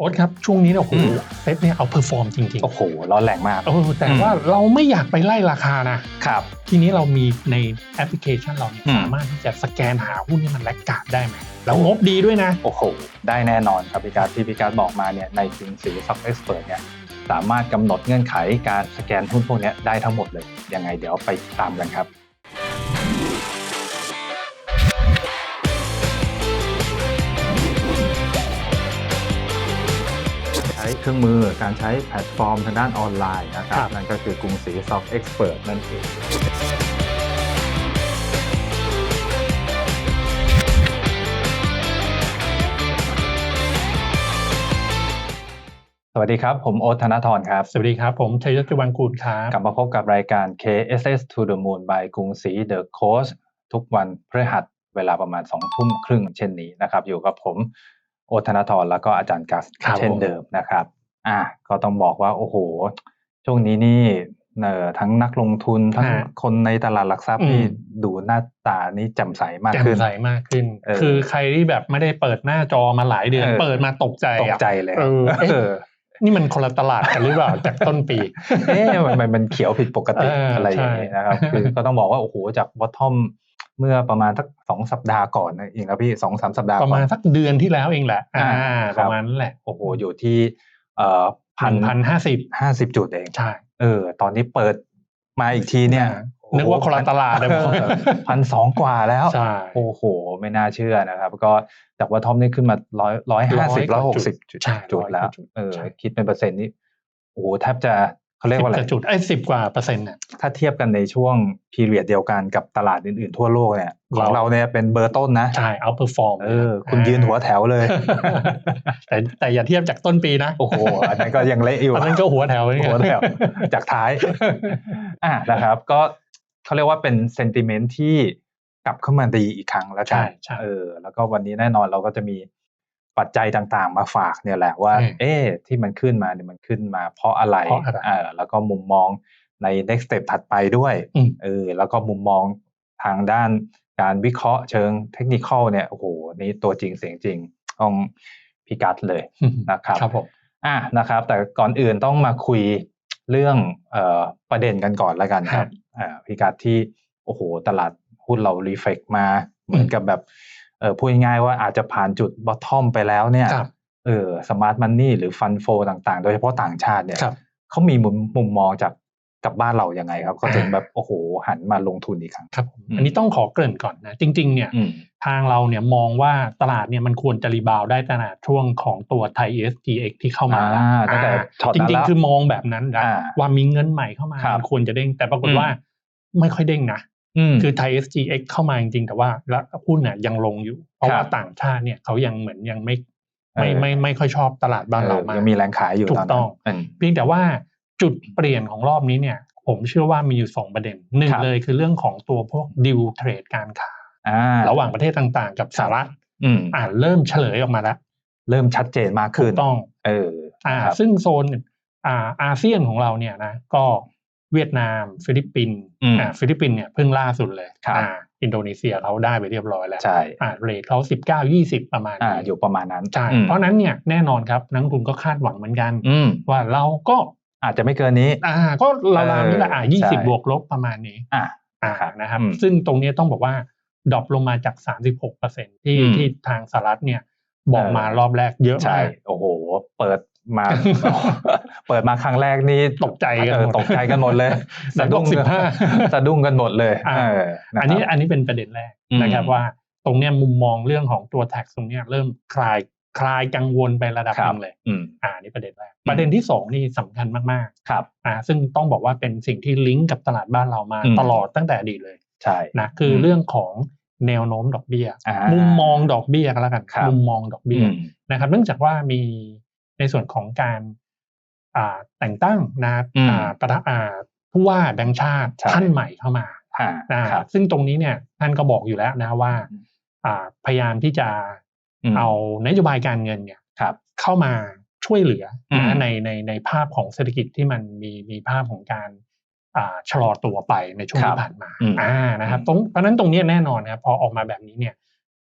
โอ๊ตครับช่วงนี้เนี่ยโอ้โหอืมเซ็ตเนี่ยเอาเพอร์ฟอร์มจริงโอ้โหร้อนแรงมากๆเออแต่ว่าเราไม่อยากไปไล่ราคานะครับ ทีนี้เรามีในแอปพลิเคชันเราเนี่ยอืม สามารถที่จะสแกนหาหุ้นที่มันแลกกาดได้ไหมแล้วงบดีด้วยนะ โอ้โห ได้แน่นอนครับพี่การที่พี่การบอกมาเนี่ยในกรุงศรีซับเอ็กซ์เพรสเนี่ยสามารถกำหนดเงื่อนไขการสแกนหุ้นพวกเนี้ยได้ทั้งหมดเลย ยังไงเดี๋ยวไปตามกันครับ เครื่องมือการใช้แพลตฟอร์มทางด้านออนไลน์นะครัครับบนั่นก็คือกรุงศรีซอฟต์เอ็กซ์เพรสนั่นเองสวัสดีครับ ผมโอ๊ตธนทรครับ สวัสดีครับ ผมชัยยศจวังกูลครับกลับมาพบกับรายการ KSS to the Moon by กรุงศรี The Coach ทุกวันพฤหัสเวลาประมาณ2ทุ่มครึ่งเช่นนี้นะครับ อยู่กับผม โอตธนาธรแล้วก็อาจารย์กัสครับเช่นผมเดิมนะครับ อะก็ต้องบอกว่าโอ้โห ช่วงนี้นี่เอ่อทั้งนักลงทุนทั้งฮะคนในตลาดหลักทรัพย์อืมนี่ดูหน้าตานี่แจ่มใสมากแจ่มขึ้นใสมากขึ้นเออคือใครที่แบบไม่ได้เปิดหน้าจอมาหลายเดือนเออเปิดมาตกใจตกอะใจเลยเออเอ๊ะเออนี่มันคนละตลาดกันหรือเปล่าจากต้นปี เอ๊ะมันมันมันเขียวผิดปกติเออออะไรอย่างนี้ใช่นะครับ คือก็ต้องบอกว่าโอ้โหจากบอททอม เมื่อประมาณสักสองสัปดาห์ก่อนนะเองครับพี่สองสามสัปดาห์ประก่อมาณนสักเดือนที่แล้วเองแหละอ่าอ่าประมาณนั้นแหละโอ้โหอยู่ที่เอ่อพัพันนพันห้าสิบห้าสิบจุดเองใช่เออ ตอนนี้เปิดมาอีกทีเนี่ยนึกว่าคนละตลาดนะพันสองกว่าแล้วใช่โอ้โห ไม่น่าเชื่อนะครับ ก็จากว่าทอมนี่ขึ้นมาร้อยร้อยห้าสิบร้อยหกสิบจุดใช่จุดแล้วร้อยกว่าจุดเออใช่คิดเป็นเปอร์เซ็นต์นี่โอ้โหแทบจะ เขาเรียกว่าอะไรสิบจุดไอ้สิบกว่าเปอร์เซ็นต์เนี่ยถ้าเทียบกันในช่วงพีเรียดเดียวกันกับตลาดอื่นๆทั่วโลกเนี่ยของเราเราเนี่ยเป็นเบอร์ต้นนะ ใช่เอาเพอร์ฟอร์มเออคุณยืนหัวแถวเลย แต่แต่อย่าเทียบจากต้นปีนะ โอ้โห อันนั้นก็ยังเละอยู่อันนั้นก็หัวแถวนี่ไงหัวแถว จากท้าย อะนะครับ ก็เขาเรียกว่าเป็นเซนติเมนต์ที่กลับเข้ามาดีอีกครั้งแล้วกัใช่นใช่เออแล้วก็วันนี้แน่นอนเราก็จะมี ปัจจัยต่างๆ มาฝากเนี่ยแหละว่าอืมเอ๊ะที่มันขึ้นมาเนี่ยมันขึ้นมาเพราะอะไรเพราะอะไรเออแล้วก็มุมมองใน next step ถัดไปด้วยอืมเออแล้วก็มุมมองทางด้านการวิเคราะห์เชิงเทคนิคเนี่ยโอ้โหนี่ตัวจริงเสียงจริงต้องพิกัดเลยนะครับครับผมอะนะครับ แต่ก่อนอื่นต้องมาคุยเรื่องเอ่อประเด็นกันก่อนแล้วกันครับอ่าพิกัดที่โอ้โหตลาดหุ้นเรารีเฟกมาเหมือนกับแบบ เออพูดง่ายๆว่าอาจจะผ่านจุดบอททอมไปแล้วเนี่ยครับเออสมาร์ทมันนี่หรือฟันโฟต่างๆ โดยเฉพาะต่างชาติเนี่ยครับเขามีมุมมุมมองจากกับบ้านเรายังไงครับเขาถึงแบบโอ้โหหันมาลงทุนอีกครั้งครับผมอืมอันนี้ต้องขอเกริ่นก่อนนะจริง ๆ เนี่ยอืมทางเราเนี่ยมองว่าตลาดเนี่ยมันควรจะรีบาวได้ตลาดช่วงของตัวไทย SGX ที่เข้ามาอ่าตั้งแต่อ่าช็อตจนั้นริงแล้วๆคือมองแบบนั้นนะอ่าว่ามีเงินใหม่เข้ามาครับมันควรจะเด้งแต่ปรากฏอืมว่าไม่ค่อยเด้งนะอืม คือไทย SGX เข้ามาจริงๆแต่ว่าแล้วหุ้นเนี่ยยังลงอยู่ เพราะครับว่าต่างชาติเนี่ยเขายังเหมือนยังไม่ไม่เออไม่ไม่ค่อยชอบตลาดบ้านเราออมากยังมีแรงขายอยู่ถูกตอนนั้นต้องอืมเพียงแต่ว่าจุดเปลี่ยนของรอบนี้เนี่ย ผมเชื่อว่ามีอยู่สองประเด็นหนึ่งครับเลยคือเรื่องของตัวพวกดิวเทรดการค้าอ่าระหว่างประเทศต่างๆ กับสหรัฐอืมอ่าเริ่มเฉลยออกมาแล้ว เริ่มชัดเจนมากถูขึ้นกต้อง เออ อ่าครับซึ่งโซนอ่าอาเซียนของเราเนี่ยนะก็ เวียดนาม ฟิลิปปินส์อืมอ่าฟิลิปปินส์เนี่ยเพิ่งล่าสุดเลยครับอ่าอินโดนีเซียเขาได้ไปเรียบร้อยแล้วใช่อ่าเรทเขาสิบเก้ายี่สิบประมาณอ่านี้อยู่ประมาณนั้นใช่อืมเพราะฉะนั้นเนี่ยแน่นอนครับนักลงทุนก็คาดหวังเหมือนกันอืมว่าเราก็อาจจะไม่เกินนี้อ่าก็ราวๆนี้แหละอ่าเออยี่ใช่สิบบวกลบประมาณนี้อ่าอ่าครับนะครับอืมซึ่งตรงนี้ต้องบอกว่าดรอปลงมาจาก 36เปอร์เซ็นที่อืมที่ทางสหรัฐเนี่ยบอกมารอบแรกเยอะใช่มากโอ้โห เปิด มาเปิดมาครั้งแรกนี่ตกใจกันเอหอมดตกใจกันหมดเลยแต่บอกกัน15สะดุ้งกันหมดเลยอ่าเออนะอันนี้ครับอันนี้เป็นประเด็นแรกอืมนะครับว่า ตรงเนี้ยมุมมองเรื่องของตัวแท็กตรงเนี้ยเริ่มคลายคลายกังวลไประดับคหรับนึ่งเลยอืมอ่านี่ประเด็นแรกอืมประเด็นที่สองนี่สำคัญมากครับๆอ่าซึ่งต้องบอกว่าเป็นสิ่งที่ลิงก์กับตลาดบ้านเรามาอืมตลอดตั้งแต่อดีตเลยใช่นะคืออมเรื่องของแนวโน้มดอกเบี้ยอ่ามุมมองดอกเบี้ยกันแล้วกันครับมุมมองดอกอืเบี้ยมนะครับ เนื่องจากว่ามี ในส่วนของการอ่าแต่งตั้งนะอืมอ่าประธานอ่าผู้ว่าแบงค์ชาติใช่ท่านใหม่เข้ามาอ่าอ่าครับซึ่งตรงนี้เนี่ยท่านก็บอกอยู่แล้วนะว่าอืมอ่าพยายามที่จะมเอานโยบายการเงินเนี่ยครับเข้ามาช่วยเหลืออืมนะในในในภาพของเศรษฐกิจที่มันมีมีภาพของการอ่าชะลอตัวไปในช่วงครับที่ผ่านมาอืมอ่านะครับอืมตรงเพราะฉะนั้นตรงเนี้ยแน่นอนนะครับพอออกมาแบบนี้เนี่ย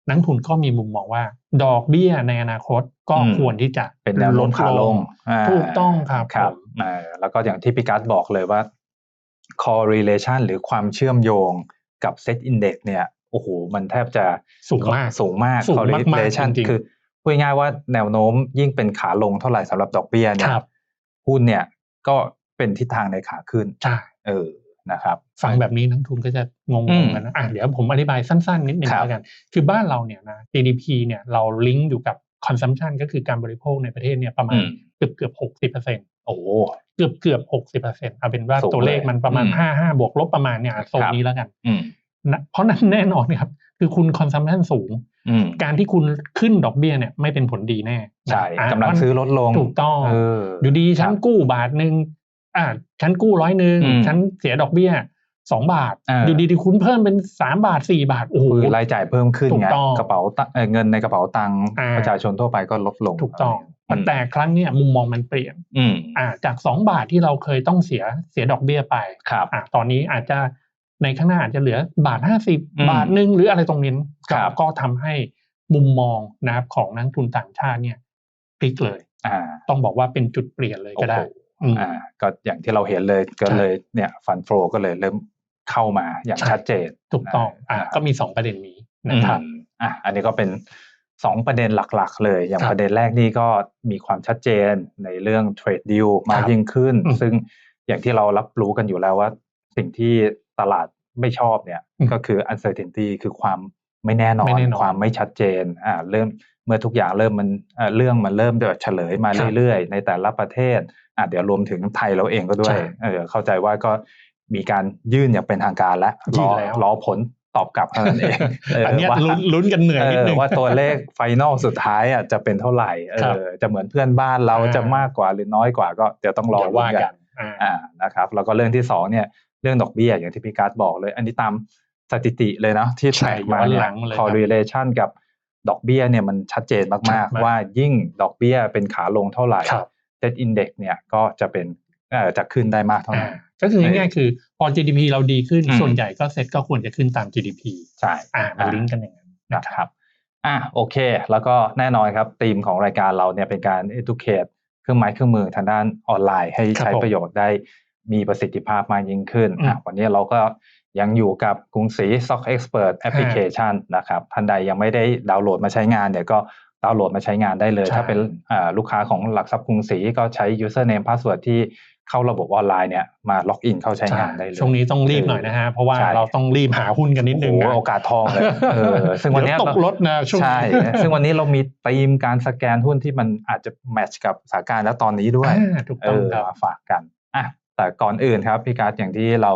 นักทุนก็มีมุมมองว่า ดอกเบี้ยในอนาคตก็อืมควรที่จะเป็นแนวโน้มขาลงอ่าถูกต้องครับครับผมอ่าแล้วก็อย่างที่พี่กัสบอกเลยว่า correlation หรือความเชื่อมโยงกับ set index เนี่ยโอ้โหมันแทบจะสูงมากสูงมากสูงมากๆ correlation จริงๆคือพูดง่ายๆว่าแนวโน้มยิ่งเป็นขาลงเท่าไหร่สำหรับดอกเบี้ยเนี่คยรับหุ้นเนี่ยก็เป็นทิศทางในขาขึ้นใช่เออ นะครับฟังแบบนี้นักทุนก็จะงงอืมๆกันนะอะเดี๋ยวผมอธิบายสั้นๆ นิดนึงครับแล้วกัน คือบ้านเราเนี่ยนะ GDP เนี่ยเราลิงก์อยู่กับ consumption ก็คือการบริโภคในประเทศเนี่ยประมาอืณมเกือบเกือบหกสิบเปอร์เซ็นต์โอ้โหเกือบเกือบหกสิบเปอร์เซ็นต์เอาเป็นว่าสูงตัวเลขมันประมาณเลยอืมห้าห้าบวกลบประมาณเนี่ยโซนครับนี้แล้วกันอืมนะเพราะนั้นแน่นอนครับ คือคุณ consumption สูงอืมการที่คุณขึ้นดอกเบี้ยเนี่ยไม่เป็นผลดีแน่ใช่อะกำลังซื้อลดลงถูกต้องเอออยู่ดีฉันครับกู้บาทหนึ่ง อ่าฉันกู้ร้อยหนึ่งอืมฉันเสียดอกเบี้ยสองบาทเอออยู่ดีๆคุณเพิ่มเป็นสามบาทสี่บาทโอ้โหคือรายจ่ายเพิ่มขึ้นถูไงกต้องกระเป๋าตังเอ่อเงินในกระเป๋าตังค์อ่าประชาชนทั่วไปก็ลดลงถูกต้องอืมแต่ครั้งเนี้ยมุมมองมันเปลี่ยนอืมอ่าจากสองบาทที่เราเคยต้องเสียเสียดอกเบี้ยไปครับอ่าตอนนี้อาจจะในข้างหน้าอาจจะเหลือบาทห้าสิบอืมบาทหนึ่งหรืออะไรตรงนี้ครัก็บก็ทำให้มุมมองนะครับของนักทุนต่างชาติเนี่ยพลิกเลยอ่าต้องบอกว่าเป็นจุดเปลี่ยนเลยก็ได้โอ้โหอืมอ่าก็อย่างที่เราเห็นเลยก็ใช่เลยเนี่ยฟันโฟก็เลยเริ่มเข้ามาอย่างใช่ชัดเจนถูกต้องอ่าาก็มีสองประเด็นนี้นะครับอืมอะอันนี้ก็เป็นสองประเด็นหลักๆ เลย อย่างครับประเด็นแรกนี่ก็มีความชัดเจนในเรื่องเทรดดิวมากยิ่งขึ้นอืมซึ่งอย่างที่เรารับรู้กันอยู่แล้วว่า สิ่งที่ตลาดไม่ชอบเนี่ยอืมก็คือ uncertainty คือความไม่แน่นอไม่นแน่นอนความไม่ชัดเจนอ่าเริ่มเมื่อทุกอย่างเริ่มมันเอ่อเรื่องมันเริ่มจะเฉลยมาครับเรื่อยๆ ในแต่ละประเทศ อะเดี๋ยวรวมถึงไทยเราเองก็ด้วยใช่เออเข้าใจว่าก็มีการยื่นอย่างเป็นทางการแล้วยื่รนอแล้วรอผลตอบกลับเท่านั้นเองเอันเนี้ยว่าลุ้นลุ้นกันเหนื่อยนิดนึงเออว่าตัวเลขไฟนอลสุดท้ายอะจะเป็นเท่าไหร่เอครับอจะเหมือนเพื่อนบ้านเราอ่าจะมากกว่าหรือน้อยกว่าก็เดี๋ยวต้องรอเดี๋ยวลุ้ว่านกักันนอ่าอ่านะครับแล้วก็เรื่องที่สองเนี่ยเรื่องดอกเบี้ยอย่างที่พี่การ์ดบอกเลย อันนี้ตามสถิติเลยเนาะที่ใช่แตกมาย้อนเนี่หยลังเลยครับ correlation กับดอกเบี้ยเนี่ยมันชัดเจนชัมากดมากๆ ว่ายิ่งดอกเบี้ยเป็นขาลงเท่าไหร่ ครับ Set Index เนี่ยก็จะเป็นเอ่อจะขึ้นได้มากเท่าอ่านั้นก็คือง่ายๆคือพอ GDP เราดีขึ้นอืมส่วนใหญ่ก็เซ็ตก็ควรจะขึ้นตาม GDP ใช่อ่ามันลิงก์กันอย่างนั้นนะครับอะโอเค แล้วก็แน่นอนครับธีมของรายการเราเนี่ยเป็นการ educate เครื่องไม้เครื่องมือทางด้านออนไลน์ให้ครับใช้ผมประโยชน์ได้มีประสิทธิภาพมากยิ่งขึ้นอืมอะวันนี้เราก็ยังอยู่กับกรุงศรี Stock Expert Application นะครับท่านใดยังไม่ได้ดาวน์โหลดมาใช้งานเนี่ยก็ ดาวน์โหลดมาใช้งานได้เลยใช่ถ้าเป็นอ่าลูกค้าของหลักทรัพย์กรุงศรีก็ใช้ username password ที่เข้าระบบออนไลน์เนี่ยมาล็อกอินเข้าใช้งานได้เลยช่วงนี้ต้องรีบหน่อยนะฮะ เพราะว่าใช่เราต้องรีบหาหุ้นกันนิดนึงโอ้โหนะโอกาสทองเลยเออซึ่งวันเนี้ยเดี๋ยตกรถนะช่วงใช่นี้ซึ่งวันนี้เรามีธีมการสแกนหุ้นที่มันอาจจะแมทช์กับสถานการณ์แล้วตอนนี้ด้วยอ่าถูกเอต้องอครับมาฝากกันอะแต่ก่อนอื่นครับพี่การ์ดอย่างที่เรา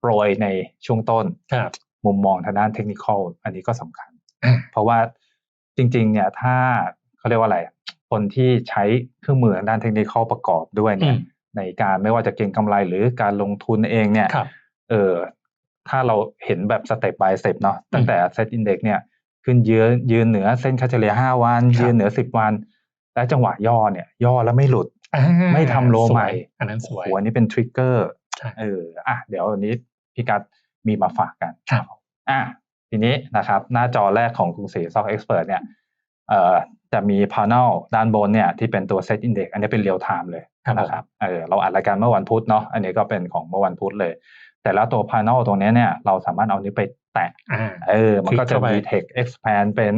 โปรยในช่วงต้นครับมุมมองทางด้านเทคนิคอลอันนี้ก็สำคัญอ่าเพราะว่า จริง ๆ เนี่ยถ้าเขาเรียกว่าอะไร คนที่ใช้เครื่องมือทางด้านเทคนิคอลประกอบด้วยอืเนี่ยมในการไม่ว่าจะเก็งกำไรหรือการลงทุนเองเนี่ยครับเออถ้าเราเห็นแบบสเต็ป by สเต็ปเนาะตั้งแต่เซตอินเด็กเนี่ยขึ้นยืนยืนเหนือเส้นค่าเฉลี่ยห้าวันครับยืนเหนือสิบวัน และจังหวะย่อเนี่ย ย่อแล้วไม่หลุดอ่าไม่ทำโลสวยใหม่ อันนั้นสวยหัวนี้เป็นทริกเกอร์ใช่เอออะเดี๋ยววันนี้พี่กัดมีมาฝากกันครับอะ ทีนี้นะครับหน้าจอแรกของกรุงศรีซอกเอ็กซ์เพรสเนี่ยเอ่อจะมี panel ด้านบนเนี่ยที่เป็นตัว set index อันนี้เป็น real time เลยครับผมนะครับเออเราอัดรายการเมื่อวันพุธเนาะอันนี้ก็เป็นของเมื่อวันพุธเลย แต่แล้วตัว panel ตรงเนี้ยเนี่ยเราสามารถเอานี้วไปแตะอ่าเออมันก็คลิกจะเข้าไป detect expand เป็น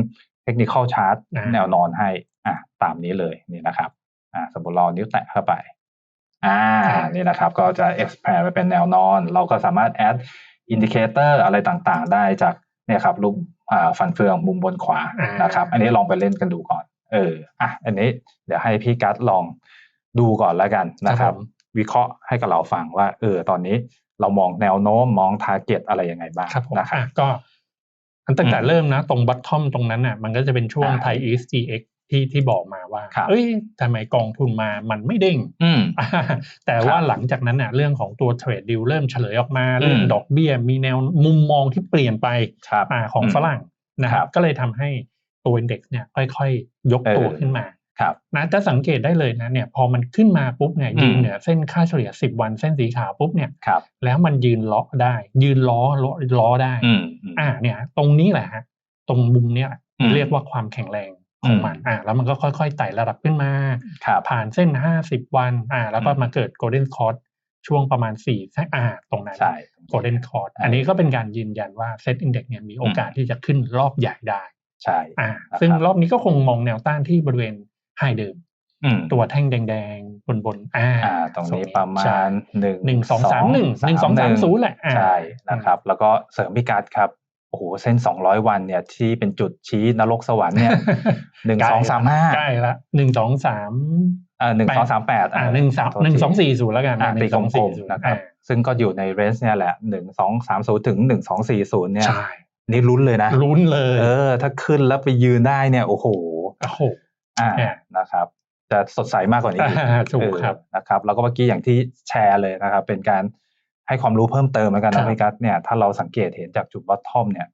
technical chart อ่าแนวนอนให้อะตามนี้เลยนี่นะครับอ่าสมมติเราเอานิ้วแตะเข้าไปอ่านี่นะครับก็จะ expand ไปเป็นแนวนอน เราก็สามารถ add indicator อะไรต่างๆ ได้จาก เนี่ยครับรูปอ่าฟันเฟืองมุมบนขวาอ่านนะครับ อันนี้ลองไปเล่นกันดูก่อน เอออะอันนี้เดี๋ยวให้พี่กัสลองดูก่อนแล้วกันนะครับผมวิเคราะห์ให้กับเราฟังว่า เออ ตอนนี้เรามองแนวโน้มมอง target อะไรยังไงบ้างครับผมนะครับอะก็อันตั้งแต่อืมเริ่มนะ ตรงบัตทอมตรงนั้นน่ะ มันก็จะเป็นช่วงอ่าไทย East GX ที่ที่บอกมาว่าครับเอ้ยทำไมกองทุนมามันไม่เด้งอืมอ่าแต่ว่าหลังจากนั้นน่ะเรื่องของตัวเทรดดิวเริ่มเฉลยออกมาอืมเรื่องดอกเบี้ยมีแนวมุมมองที่เปลี่ยนไปครับอ่าของอืมฝรั่งนะคครัรับบก็เลยทำให้ตัวอินเด็กซ์เนี่ยค่อยๆ ยกตัวเออขึ้นมาครับนะจะสังเกตได้เลยนะเนี่ยพอมันขึ้นมาปุ๊บเนี่ยอืมยืนเหนือเส้นค่าเฉลี่ย 10 วันเส้นสีขาวปุ๊บเนี่ยครับแล้วมันยืนล้อได้ ยืนล้อล้อล้อได้อืมอืมอ่าเนี่ย ตรงนี้แหละฮะตรงมุมเนี้ยอืมเรียกว่าความแข็งแรง ของมันอ่าแล้วมันก็ค่อยๆไต่ระดับขึ้นมาครับผ่านเส้น 50 วันอ่าแล้วก็อืมมาเกิด Golden c o r d ช่วงประมาณ4อ่าตรงนั้นใช่ Golden c o r d อ่าอันนี้ก็เป็นการยืนยันว่า Set Index เนี่ยมีโอกาสที่จะขึ้นรอบใหญ่ได้ใช่อ่านะครับซึ่งรอบนี้ก็คงมองแนวต้านที่บริเวณไฮเดิมอืมตัวแท่งแดงๆ บนบนๆอ่าอ่า ตรงนี้ประมาใช่ณหนึ่งหนึ่งสองสามหนึ่งหนึ่งสองสามศูนย์แหละอ่าใช่นะครับ แล้วก็เสริมพิกัดครับ โอ้โหเส้นสองร้อยวันเนี่ยที่เป็นจุดชี้นรกสวรรค์เนี่ยหนึ่งสองสามห้าใกล้ละหนึ่งสองสามอ่าหนึ่งสองสามแปดอ่าหนึ่งสามหนึ่งสองสี่ศูนย์แล้วกันอ่าหตีนึ่งกสองลสี่มศูนๆย์นะครับซึ่งก็อยู่ในเรนจ์เนี่ยแหละหนึ่งสองสามศูนย์ถึงหนึ่งสองสี่ศูนย์เนี่ยใช่นี่ลุ้นเลยนะลุ้นเลยเออ ถ้าขึ้นแล้วไปยืนได้เนี่ย โอ้โหโอ้โหอ่าเนี่ยนะครับจะสดใสมากกว่านี้อีกอ่าถูกครับเออนะครับ แล้วก็เมื่อกี้อย่างที่แชร์เลยนะครับ เป็นการ ให้ความรู้เพิ่มเติมเหมือนกันครันะบพี่กัสเนี่ยถ้าเราสังเกตเห็นจากจุดบอททอมเนี่ย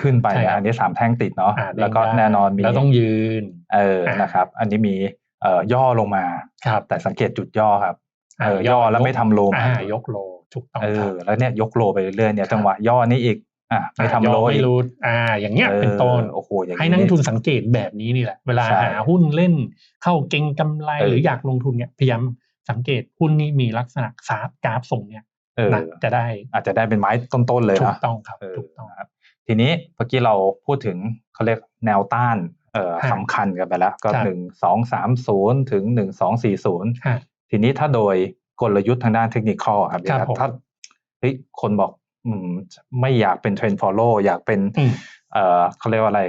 ขึ้นไปใช่เนี่ยครับอันนี้สามแท่งติดเนาะอ่าแล้วก็เด้งได้แน่นอนมีแล้วต้องยืนเอออ่านนะครับ อันนี้มีเอ่อย่อลงมาครับแต่สังเกตจุดย่อครับอ่าเออย่อแล้วไม่ทำโลมาอ่ายกโลถูกต้องเอครัอบแล้วเนี่ยยกโลไปเรื่อยๆเนี่ยครับจังหวะย่อนี่อีกอะไม่ทำอ่าโลยกอีไม่กรู้อ่า อย่างเงี้ยออเป็นต้นโอ้โหอย่างให้นักลงทุนสังเกตแบบนี้นี่แหละ เวลาใช่หาหุ้นเล่นเข้าเก็งกำไรเออหรืออยากลงทุนเนี่ยพยายามสังเกตหุ้นนี้มีลักษณะสาร์กราฟส่งเนี่ย เออนะจะได้อาจจะได้เป็นไม้ต้นๆเลยถูนะกต้องครับเออถูกต้องนะครับ ทีนี้เมื่อกี้เราพูดถึงเขาเรียกแนวต้านเอ่อครับสำคัญกันไปแล้ว ก็ครับหนึ่งสองสามศูนย์ถึงหนึ่งสองสี่ศูนย์ฮะทีนี้ถ้าโดยกลยุทธ์ทางด้านเทคนิคอครับครับผมถ้าเฮ้ยคนบอกอืมไม่อยากเป็นเทรนด์ฟอลโล่อยากเป็นอืมเอ่อเขาเรียกว่าอะไร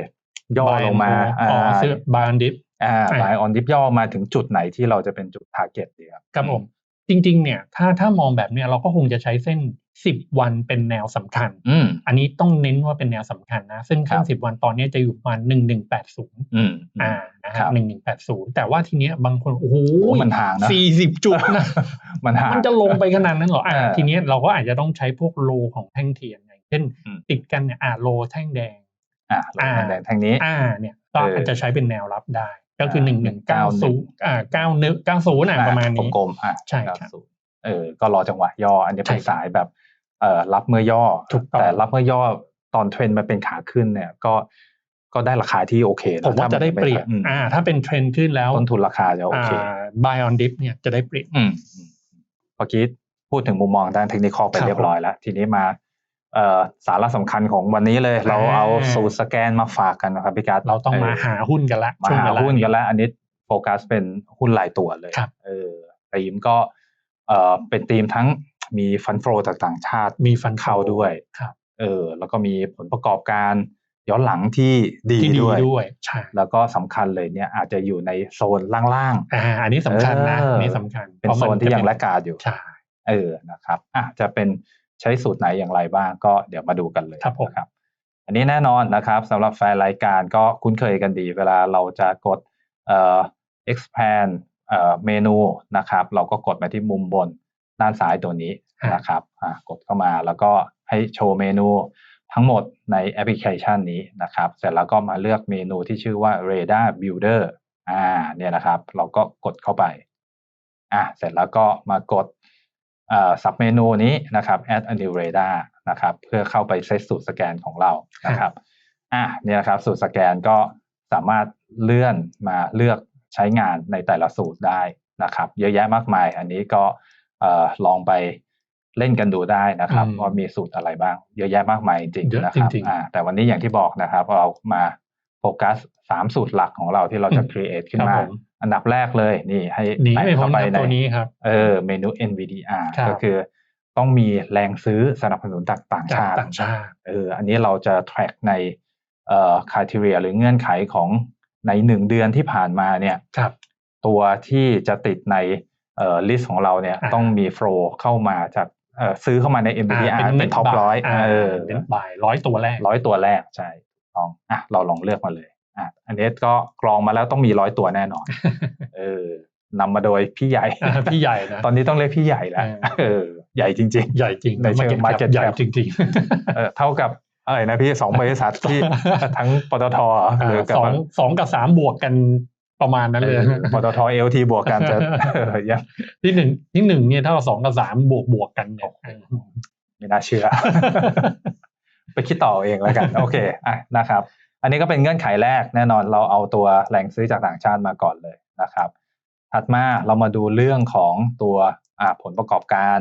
ย่อ Buy ลงมา and hold อ๋อซื้อบานดิฟอ่าอ่าบายออนดิฟย่อมาถึงจุดไหนที่เราจะเป็นจุดทาร์เก็ตดีครับครับผม จริงๆ เนี่ยถ้าถ้ามองแบบเนี้ยเราก็คงจะใช้เส้น 10 วันเป็นแนวสำคัญ อืมอันนี้ต้องเน้นว่าเป็นแนวสำคัญนะซึ่งเส้นครับสิบวันตอนเนี้ยจะอยู่ประมาณหนึ่งหนึ่งแปดศูนย์อืมอ่านะคครัรับบหนึ่งหนึ่งแปดศูนย์แต่ว่าทีเนี้ยบางคนโอ้โหโอ้มันห่างนะสี่สิบจุดนะมันห่างมันจะลงไปขนาดนั้นเหรออ่าเออทีเนี้ยเราก็อาจจะต้องใช้พวกโลของแท่งเทียนอย่างเช่นอืมติดกันเนี่ยอ่าโลแท่งแดงอ่าลงมาแดงทางนี้อ่าเนี่ยก็เออออาจจะใช้เป็นแนวรับได้ ก็คือหนึ่งหนึ่งเก้าศูนย์191อ่าเก้าเนื้อเก้าศูนย์อะประมาณนี้กลมๆอะใช่ครับ90เออ ก็รอจังหวะย่อ อันนี้เป็นใช่ครับสายแบบเอ่อรับเมื่อย่อถูกต้องแต่รับเมื่อย่อตอนเทรนด์มันเป็นขาขึ้นเนี่ยก็ก็ได้ราคาที่โอเคนะผมว่าถ้จะได้เปรียบอืมอ่า ถ้าเป็นเทรนด์ขึ้นแล้วต้นทุนราคาจะโอเคอ่า buy on dip เนี่ยจะได้เปรียบอืมอืมเมื่อกี้พูดถึงมุมมองด้านเทคนิคอลไปครับเรียบร้อยแล้ว ทีนี้มาเอ่อ สาระสำคัญของวันนี้เลย เราอ่าเอาสูตรสแกนมาฝากกันนะครับพี่การเราต้องมาหาหุ้นกันละมาช่วงหาเวลาหุ้นกันแล้วอันนี้โฟกัสเป็นหุ้นรายตัวเลยครับเออธีมก็เอ่อเป็นธีมทั้งมีฟันโฟจากต่างชาติมีฟันเข้าด้วยครับเออแล้วก็มีผลประกอบการย้อนหลังที่ดีที่ดีด้วยด้วยใช่แล้วก็สำคัญเลยเนี่ยอาจจะอยู่ในโซนล่างอ่าอันนี้สำคัญนะเอออัอันนี้สำคัญๆเป็นพราะโซมันที่ยังจแลเป็กการดอยู่ใช่เออนะครับอะจะเป็น ใช้สูตรไหนอย่างไรบ้างก็เดี๋ยวมาดูกันเลยครับผมนะครับ อันนี้แน่นอนนะครับสำหรับแฟนรายการก็คุ้นเคยกันดี เวลาเราจะกดเอ่อ expand เอ่อเมนูนะครับ เราก็กดมาที่มุมบนด้านซ้ายตัวนี้นะครับอะกดเข้ามาแล้วก็ให้โชว์เมนูทั้งหมดในแอปพลิเคชันนี้นะครับ เสร็จแล้วก็มาเลือกเมนูที่ชื่อว่า Radar Builder อ่าเนี่ยนะครับ เราก็กดเข้าไปอะเสร็จแล้วก็มากด สับเมนูนี้นะครับ add a new radar นะครับ เพื่อเข้าไปเซตสูตรสแกนของเรานะครับอะเนี่ยนะครับสูตรสแกนก็สามารถเลื่อนมาเลือกใช้งานในแต่ละสูตรได้นะครับ เยอะแยะมากมาย อันนี้ก็เอ่อลองไปเล่นกันดูได้นะครับอืมว่ามีสูตรอะไรบ้าง เยอะแยะมากมายจริงเยอะๆนะครับจริงๆอ่าแต่วันนี้อย่างที่บอกนะครับ เรามาโฟกัสสามสูตรหลักของเราที่เราจะอืม create ขึ้นครับมาผม อันดับแรกเลยนี่ให้หนีแตะไม่พ้เข้านไปครับในตัวนี้ครับเออเมนู NVDR ครับก็คือต้องมีแรงซื้อสนับสนุนจากต่างจากชาติต่างชาติเอออันนี้เราจะ track ในเอ่อ criteria หรือเงื่อนไขของในหนึ่งเดือนที่ผ่านมาเนี่ยครับตัวที่จะติดในเอ่อ list ของเราเนี่ยอ่าต้องมี flow เข้ามาจากเอ่อซื้อเข้ามาใน NVDR เป็นท็อปร้อยาเออเป็นบ่ายร้อยตัวแรกร้อยตัวแรกใช่ถูกต้องอะเราลองเลือกมาเลย อะอันนี้ก็กรองมาแล้วต้องมีร้อยตัวแน่นอน เออนำมาโดยพี่ใหญ่อ่าพี่ใหญ่นะตอนนี้ต้องเรียกพี่ใหญ่แล้วเออเออใหญ่จริงใหญ่จริงในเชิง Market market cap ใหญ่ cap จริงๆเออเท่ากับอะไรนะพี่สองบริษัทที่ทั้งปตทเหรอๆหรือกับสองสองกับสามบวกกันประมาณนั้นเลยเออปตทเอลทีบวกกันจะเออยังที่หนึ่งที่หนึ่งเนี่ยเท่ากับสองกับสามบวกบวกกันเนี่ยเออไม่น่าเชื่อ ไปคิดต่อเองแล้วกัน โอเคอะนะครับ อันนี้ก็เป็นเงื่อนไขแรกแน่นอนเราเอาตัวแรงซื้อจากต่างชาติมาก่อนเลยนะครับ ถัดมาเรามาดูเรื่องของตัวผลประกอบการ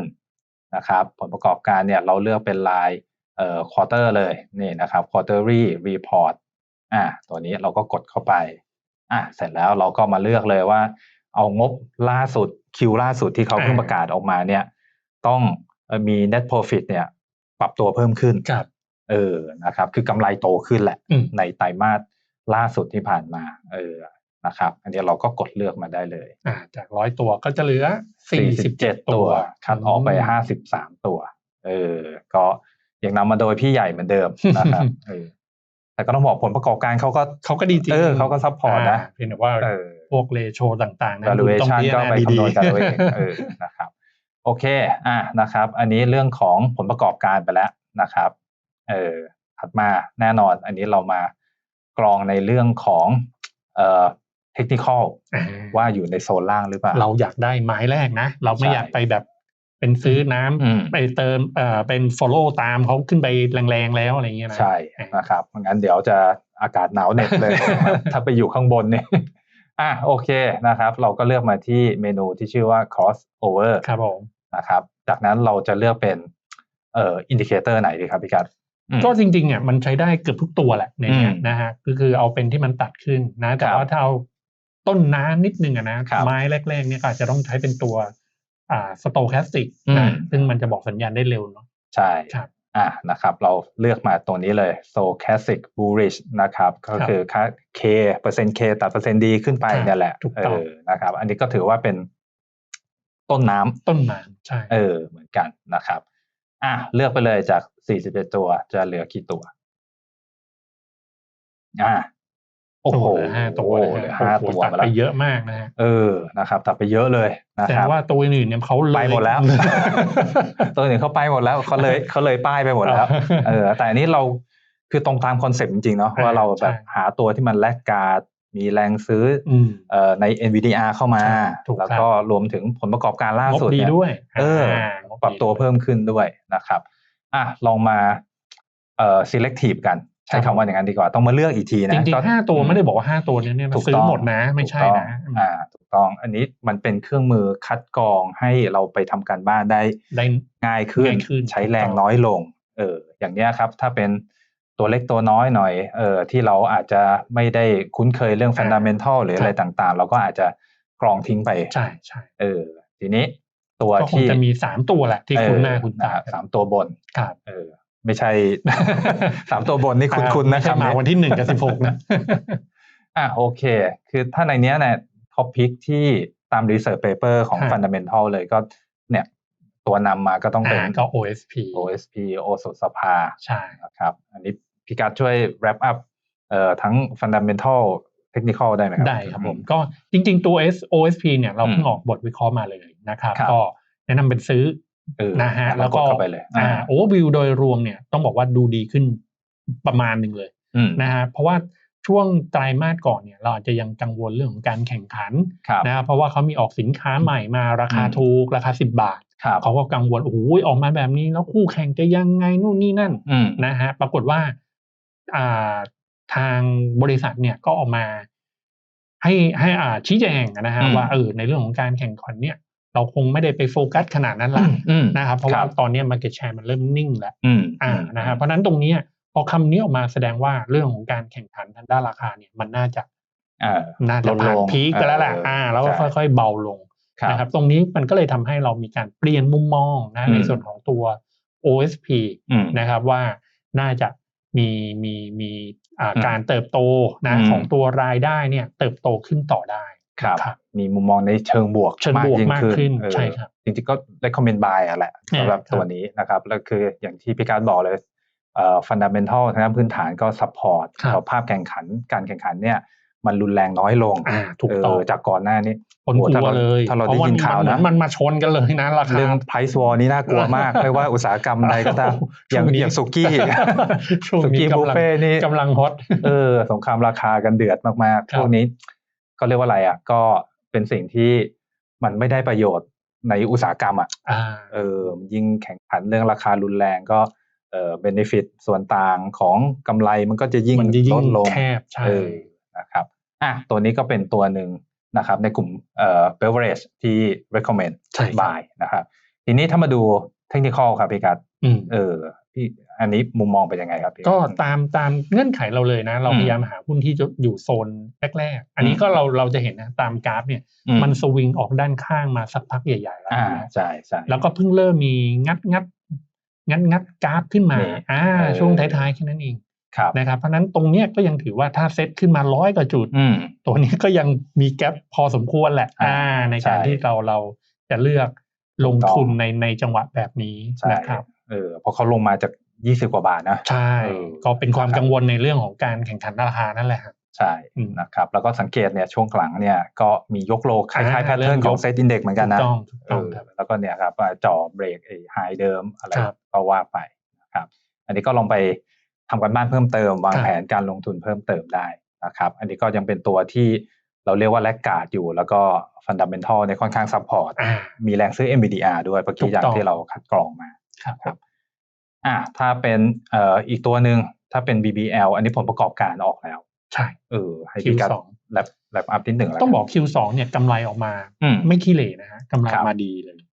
นะครับ ผลประกอบการเนี่ยเราเลือกเป็นรายเอ่อควอเตอร์เลยนี่นะครับ quarterly report อ่าตัวนี้เราก็กดเข้าไปอะเสร็จแล้วเราก็มาเลือกเลยว่า เอางบล่าสุดคิวล่าสุดที่เขาเพิ่งประกาศออกมาเนี่ย ต้องมี net profit เนี่ย ปรับตัวเพิ่มขึ้นครับ เออนะครับ คือกำไรโตขึ้นแหละ ในไตรมาสล่าสุดที่ผ่านมา เออนะครับ อันนี้เราก็กดเลือกมาได้เลยอ่าจากร้อยตัวก็จะเหลือสี่สิบเจ็ด47ตัวคัดออกไปห้าสิบสามตัว เออ ก็ยังนำมาโดยพี่ใหญ่เหมือนเดิมนะครับเออแต่ก็ต้องบอกผลประกอบการเขาก็เขาก็ดีจริงเออเขาก็ซัพพอร์ตนะาเพียงแต่ว่าเออพวกเลโชต่างๆนะ valuation ก็ไปคำนวณกันเอาเองเอๆอนะครับ โอเค อะนะครับ อันนี้เรื่องของผลประกอบการไปแล้วนะครับ เออถัดมาแน่นอน อันนี้เรามากรองในเรื่องของเอ่อเทคนิคอลอ่าว่าอยู่ในโซนล่างหรือเปล่า เราอยากได้ไม้แรกนะ เราไม่ใช่อยากไปแบบเป็นซื้อน้ำอืมไปเติมเอ่อเป็น follow ตามเขาขึ้นไปแรงๆแล้วอะไรเงี้ยนะใช่นะครับงั้นเดี๋ยวจะอากาศหนาวเหน็บเลย ถ้าไปอยู่ข้างบนเนี่ยอะโอเคนะครับ เราก็เลือกมาที่เมนูที่ชื่อว่า cross over ครับผมนะครับ จากนั้นเราจะเลือกเป็นเอ่ออินดิเคเตอร์ไหนดีครับพี่กัดอืม ก็จริงๆเนี่ยมันใช้ได้เกือบทุกตัวแหละในเนี้ยอืมนะฮะก็คือเอาเป็นที่มันตัดขึ้นนะแต่ครับว่าถ้าเอาต้นน้ำนิดนึงอะนะครับไม้แรกๆเนี่ยก็อาจจะต้องใช้เป็นตัวอ่าสโตแคสติกอืนะมซึ่งมันจะบอกสัญญาณได้เร็วเนาะใช่ครับอะนะครับ เราเลือกมาตัวนี้เลย stochastic bullish นะครับ ก็คือค่า K เปอร์เซ็นต์ K ตัดเปอร์เซ็นต์ดีขึ้นไปครับเนี่ยแหละถูกเอต้องอนะครับ อันนี้ก็ถือว่าเป็นต้นน้ำต้นน้ำใช่เออเหมือนกันนะครับ อะเลือกไปเลยจาก 41 ตัวจะเหลือกี่ตัว อะโอ้โหเหลือห้าตัวนะเหลือฮะห้าโอ้โหตัวตัดมาไปแล้วเยอะมากนะฮะเออนะครับตัดไปเยอะเลยนะแต่ครับว่าตัวอื่นเนี่ยเขาเลยไปหมดแล้ว ตัวอื่นเขาไปหมดแล้วเขาเลยเขาเลยป้ายไปหมดแล้วเออ แต่อันนี้เราคือตรงตามคอนเซปต์จริงๆเนาะอ่าว่าเราแบบใช่หาตัวที่มันแลกการ์ดมีแรงซื้ออืมเอ่อใน NVDR เข้ามาใช่ถูกแล้วครับก็รวมถึงผลประกอบการล่างบสุดดีเนี่ยด้วยเออางบปรับตัวดีด้วยเพิ่มขึ้นด้วยนะครับ อะลองมาเอ่อ selective กันใช้ครับคำว่าอย่างนั้นดีกว่าต้องมาเลือกอีกทีนะจริงก็ๆห้าตัวไม่ได้บอกว่าห้าตัวเนี้เนี่ยถูกซื้ต้อองหมดนะไม่ใช่ถูกต้องนะอ่าถูกต้องอันนี้มันเป็นเครื่องมือคัดกรองให้เราไปทำการบ้านได้ได้ง่ายขึ้นง่ายขึ้นใช้แรงน้อยลงเอออย่างเนี้ยครับ ถ้าเป็นตัวเล็กตัวน้อยหน่อยเออที่เราอาจจะไม่ได้คุ้นเคยเรื่อง fundamental หรืออะไรต่างๆ เราก็อาจจะกรองทิ้งไปใช่ใช่เออทีนี้ ตัวก็คงที่จะมีสามตัวแหละที่เออคุ้นหน้าคุ้นนะตาฮะสามตัวบนครับเออ ไม่ใช่สามตัวบนนี่คุ้นๆไม่นะคใช่รับมาวันที่หนึ่งกับสิบหกนะอะโอเค คือถ้าในเนี้ยเนี่ยท็อปพิกที่ตาม research paper ของครับ fundamental เลยก็เนี่ย ตัวนำมาก็ต้องเป็นอ่าก็ OSP OSP โอสุสภาใช่นะครับ อันนี้พี่การดช่วย wrap up เอ่อทั้ง fundamental technical ได้ไหมครับได้ครับผมก็จริง ๆ ตัว S OSP เนี่ยเราเพิ่งอืมออกบทวิเคราะห์มาเลยนะครับครับก็แนะนำเป็นซื้อเออนะฮะอ่แล้วก็ดเข้าไปเลยอ่าโอเวอร์วิวโดยรวมเนี่ยต้องบอกว่าดูดีขึ้นประมาณหนึ่งเลยอืมนะฮะเพราะว่าช่วงไตรมาสก่อนเนี่ยเราอาจจะยังกังวลเรื่องของการแข่งขันครับนะครับเพราะว่าเขามีออกสินค้าใหม่มาราคาอืมถูกราคา 10 บาทครับเขาก็กังวลโอ้โหออกมาแบบนี้แล้วคู่แข่งจะยังไงนู่นนี่นั่นอืมนะฮะปรากฏว่าอ่า ทางบริษัทเนี่ยก็ออกมา ให้ให้อ่าชี้แจงนะฮะอืมว่าเออในเรื่องของการแข่งขันเนี่ย เราคงไม่ได้ไปโฟกัสขนาดนั้นละอืมนะครับ เพราะว่าครับตอนเนี้ market share มันเริ่มนิ่งแล้วอืมอ่านะฮะเพราะฉะนั้นตรงเนี้ยพอคำนี้ออกมาแสดงว่าเรื่องของการแข่งขันทางด้านราคาเนี่ยมันน่าจะอ่าน่าจะลดลผ่านงพีคไปแล้วแหละเอออ่อ่า แล้วก็ใช่ค่อย ๆ เบาลงครับนะครับตรงนี้มันก็เลยทำให้เรามีการเปลี่ยนมุมมองนะอืมในส่วนของตัว OSP อืมนะครับว่าน่าจะ มีมีมีอ่าอืมการเติบโตนะอืมของตัวรายได้เนี่ยเติบโตขึ้นต่อได้ครับครับมีมุมมองในเชิงบวกเชิงบวกมากขึ้นเออใช่ครับจริงๆก็ recommend buy อะแหละอ่าสำหรับครับตัวนี้นะครับแล้วคืออย่างที่พี่การดบอกเลยเอ่อ fundamental ทางด้านพื้นฐานก็ support ครับแล้วภาพแข่งขันการแข่งขันเนี่ย มันรุนแรงน้อยลงอ่าถูกต้องเจากก่อนหน้านี้คนกโอ้ถ้าลัวเราเลยถ้าเราเพได้ราะว่ายินข่าวมันนะมันมาชนกันเลยนะราคาเรื่อง price war นี่น่ากลัวมากไม่ว่าอุตสาหกรรมใดก็ตามโอ้โหอย่างช่วงนี้อย่างสุกี้ช่วงสุนี้กี้บุฟกำลังเฟ่นี่กำลังฮอตเออสงครามราคากันเดือดมากๆครับพวกนี้ก็เรียกว่าอะไรอะ ก็เป็นสิ่งที่มันไม่ได้ประโยชน์ในอุตสาหกรรมอะอ่าเออยิ่งแข่งขันเรื่องราคารุนแรงก็เอ่อเบนฟิตส่วนต่างของกำไรมันก็จะยิ่งมันจะยิ่ลงดลงแคบใช่เออ นะครับอะตัวนี้ก็เป็นตัวหนึ่งนะครับในกลุ่มเอ่อ beverage ที่ recommend ใช่ครับ buy นะครับทีนี้ถ้ามาดูเทคนิคอลครับพี่กัดอืมเออพี่อันนี้มุมมองเป็นยังไงครับพี่ก็ตามตามเงื่อนไขเราเลยนะ เราอืมพยายามหาหุ้นที่จะอยู่โซนแรกๆ อันนี้อืมก็เราเราจะเห็นนะตามกราฟเนี่ยอืมันสวิงออกด้านข้างมาสักพักใหญ่ๆแล้วอ่านะใช่ใช่แล้วก็เพิ่งเริ่มมีงัดงัดงัดงัดกราฟขึ้นมานี่อ่าเออช่วงท้ายๆแค่นั้นเองครับ นะครับเพราะฉะนั้นตรงเนี้ยก็ยังถือว่าถ้าเซ็ตขึ้นมาร้อยกว่าจุดอืมตัวนี้ก็ยังมีแกลบพอสมควรแหละอ่าอ่าในการใช่ที่เราเราจะเลือกลงทุนในในจังหวะแบบนี้ใช่นะครับเออเพราะเขาลงมาจากยี่สิบกว่าบาทนะใช่เออก็เป็นความครับกังวลในเรื่องของการแข่งขันราคานั่นแหละครับใช่อืมนะครับแล้วก็สังเกตเนี่ยช่วงหลังเนี่ยก็มียกโลคล้ายๆอ่าแพทเทิร์นเริ่มของยกเซตอินเด็กเหมือนกันนะถูกต้องถูกเอต้องอครับแล้วก็เนี่ยครับว่าจ่อเบรกไอ้ไฮเดิมอะไรครับก็ว่าไปนะครับอันนี้ก็ลองไป ทำกันบ้านเพิ่มเติม วางครับแผนการลงทุนเพิ่มเติมได้นะครับ อันนี้ก็ยังเป็นตัวที่เราเรียกว่าแลกการ์ดอยู่ แล้วก็ฟันดัมเ n นทัลในยค่อนข้างซัพพอร์ตอ่ามีแรงซื้อ MBDR ด้วยเมื่อถูกี้กอย่างต้องที่เราคัดกรองมาครับครับอ่าถ้าเป็นเอ่ออีกตัวหนึ่งถ้าเป็น BBL อันนี้ผลประกอบการออกแล้ว ใช่เออให้พี่กัด Q2 แลบแลบอัพนิดหนึ่งแล้วต้องกันบอก Q2 เนี่ยกำไรออกมาอืมไม่ขี้เหร่นะฮะกำไรครับมาดีเลยอืม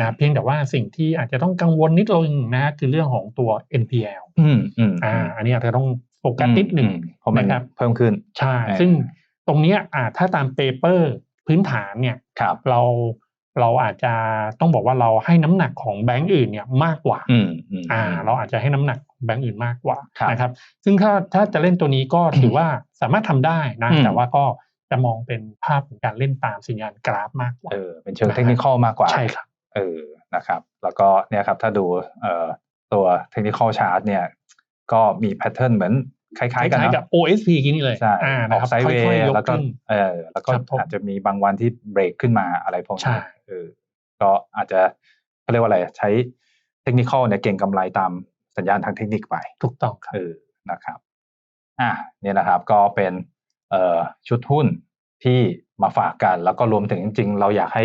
นะเพียงแต่ว่าสิ่งที่อาจจะต้องกังวลนิดนึงนะฮะคือเรื่องของตัว NPL อืมอืมอ่า อันนี้อาจจะต้องโฟกัสนิดหนึ่งอืมเพราะมันนะครับเพิ่มขึ้นใช่เออซึ่งตรงเนี้ยอ่าถ้าตามเปเปอร์พื้นฐานเนี่ยครับเราเราอาจจะต้องบอกว่าเราให้น้ำหนักของแบงก์อื่นเนี่ยมากกว่าอืมอืมอ่า เราอาจจะให้น้ำหนักแบงก์อื่นมากกว่าครับนะครับ ซึ่งถ้าถ้าจะเล่นตัวนี้ก็ถือว่าสามารถทำได้นะอืมแต่ว่าก็จะมองเป็นภาพของการเล่นตามสัญญาณกราฟมากกว่าเออเป็นเชิงเทคนิคมากกว่าใช่ครับ เออนะครับ แล้วก็เนี่ยครับถ้าดูเอ่อตัวเทคนิคอลชาร์ตเนี่ย ก็มีแพทเทิร์นเหมือนคล้ายๆกันคล้ายๆเนาะกับ OSP กินนี่เลยใช่อ่าอนะอกครับไซด์เวค่อยย์ๆยกแล้วก็ขึ้นเออแล้วก็ครับผมอาจจะมีบางวันที่เบรกขึ้นมาอะไรพวกใช่นี้เออก็อาจจะเขาเรียกว่าอะไรใช้เทคนิคอลเนี่ยเก่งกำไรตามสัญญาณทางเทคนิคไป ถูกต้องครับเออนะครับอะเนี่ยนะครับก็เป็นเอ่อชุดหุ้นที่มาฝากกัน แล้วก็รวมถึงจริง ๆ เราอยากให้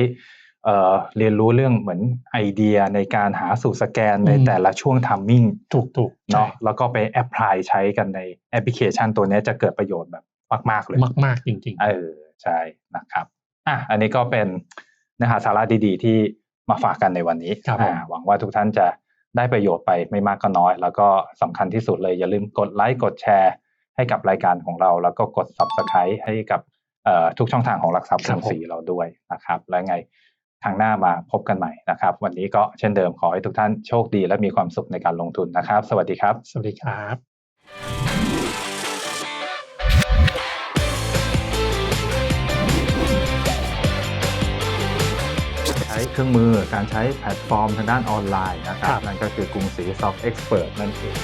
เอ่อเรียนรู้เรื่องเหมือนไอเดียในการหาสูตรสแกนในอืมแต่ละช่วงทัมมิ่งถูกถูกเนาะแล้วก็ไปแอพพลายใช้กันในแอปพลิเคชันตัวเนี้ยจะเกิดประโยชน์แบบมาก ๆ เลยมากมากๆจริงเออใช่นะครับอะอันนี้ก็เป็นเนื้อหาสาระดีๆ ที่มาฝากกันในวันนี้ครับผมอ่าหวังว่าทุกท่านจะได้ประโยชน์ไปไม่มากก็น้อย แล้วก็สำคัญที่สุดเลย อย่าลืมกดไลค์กดแชร์ ให้กับรายการของเรา แล้วก็กด subscribe ให้กับเอ่อทุกช่องทางของหลักทรัพย์ครักบรุงศรีเราด้วยนะครับ และไง ทางหน้ามาพบกันใหม่นะครับ วันนี้ก็เช่นเดิมขอให้ทุกท่านโชคดีและมีความสุขในการลงทุนนะครับ สวัสดีครับๆสวัสดีครับใช้เครื่องมือการใช้แพลตฟอร์มทางด้านออนไลน์นะครับครับนั่นก็คือกรุงศรี Soft Expert นั่นเอง